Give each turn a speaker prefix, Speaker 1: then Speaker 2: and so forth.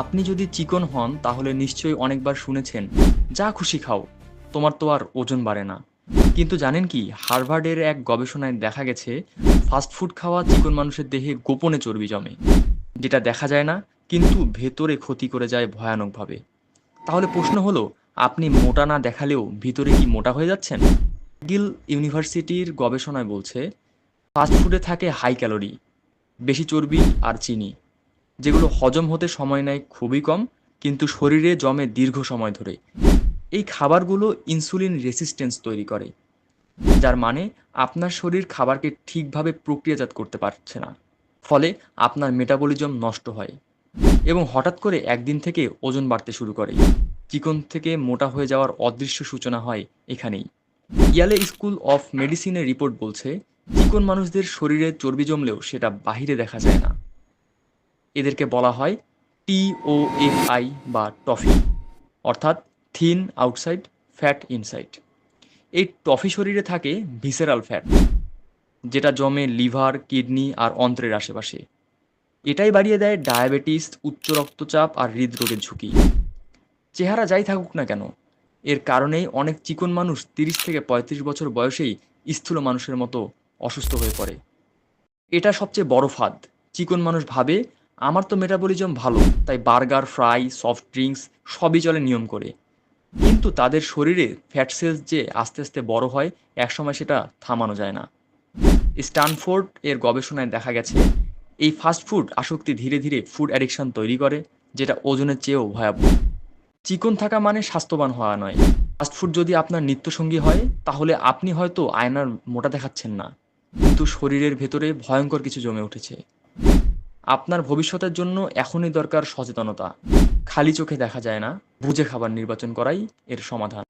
Speaker 1: আপনি যদি চিকন হন, তাহলে নিশ্চয়ই অনেকবার শুনেছেন, যা খুশি খাও, তোমার তো আর ওজন বাড়ে না। কিন্তু জানেন কি, হার্ভার্ডের এক গবেষণায় দেখা গেছে ফাস্টফুড খাওয়া চিকন মানুষের দেহে গোপনে চর্বি জমে, যেটা দেখা যায় না, কিন্তু ভেতরে ক্ষতি করে যায় ভয়ানকভাবে। তাহলে প্রশ্ন হলো, আপনি মোটা না দেখালেও ভিতরে কি মোটা হয়ে যাচ্ছেন? গিল ইউনিভার্সিটির গবেষণায় বলছে ফাস্টফুডে থাকে হাই ক্যালোরি, বেশি চর্বি আর চিনি। যেগুলো হজম হতে সময় নেয় খুবই কম, কিন্তু শরীরে জমে দীর্ঘ সময় ধরে। এই খাবারগুলো ইনসুলিন রেসিস্টেন্স তৈরি করে, যার মানে আপনার শরীর খাবারকে ঠিকভাবে প্রক্রিয়াজাত করতে পারছে না, ফলে আপনার মেটাবলিজম নষ্ট হয় এবং হঠাৎ করে একদিন থেকে ওজন বাড়তে শুরু করে। চিকন থেকে মোটা হয়ে যাওয়ার অদৃশ্য সূচনা হয় এখানেই। ইয়ালে স্কুল অফ মেডিসিনের রিপোর্ট বলছে, চিকন মানুষদের শরীরে চর্বি জমলেও সেটা বাহিরে দেখা যায় না। এদেরকে বলা হয় টিওএফআই বা টফি, অর্থাৎ থিন আউটসাইড, ফ্যাট ইনসাইড। এই টফি শরীরে থাকে ভিসেরাল ফ্যাট, যেটা জমে লিভার, কিডনি আর অন্ত্রের আশেপাশে। এটাই বাড়িয়ে দেয় ডায়াবেটিস, উচ্চ রক্তচাপ আর হৃদরোগের ঝুঁকি। চেহারা যাই থাকুক না কেন, এর কারণেই অনেক চিকন মানুষ তিরিশ থেকে পঁয়ত্রিশ বছর বয়সেই স্থূল মানুষের মতো অসুস্থ হয়ে পড়ে। এটা সবচেয়ে বড় ফাঁদ। চিকন মানুষ ভাবে আমার তো মেটাবলিজম ভালো, তাই বার্গার ফ্রাই সফট ড্রিঙ্কস সবই চলে নিয়ম করে। কিন্তু তাদের শরীরে ফ্যাট সেলস যে আস্তে আস্তে বড় হয়, একসময় সেটা থামানো যায় না। স্ট্যানফোর্ড এর গবেষণায় দেখা গেছে, এই ফাস্টফুড আসক্তি ধীরে ধীরে ফুড অ্যাডিকশন তৈরি করে, যেটা ওজনের চেয়েও ভয়াবহ। চিকন থাকা মানে স্বাস্থ্যবান হওয়া নয়। ফাস্টফুড যদি আপনার নিত্যসঙ্গী হয়, তাহলে আপনি হয়তো আয়নার মোটা দেখাচ্ছেন না। কিন্তু শরীরের ভেতরে ভয়ঙ্কর কিছু জমে উঠেছে। আপনার ভবিষ্যতের জন্য এখনই দরকার সচেতনতা। খালি চোখে দেখা যায় না, বুঝে খাবার নির্বাচন করাই এর সমাধান।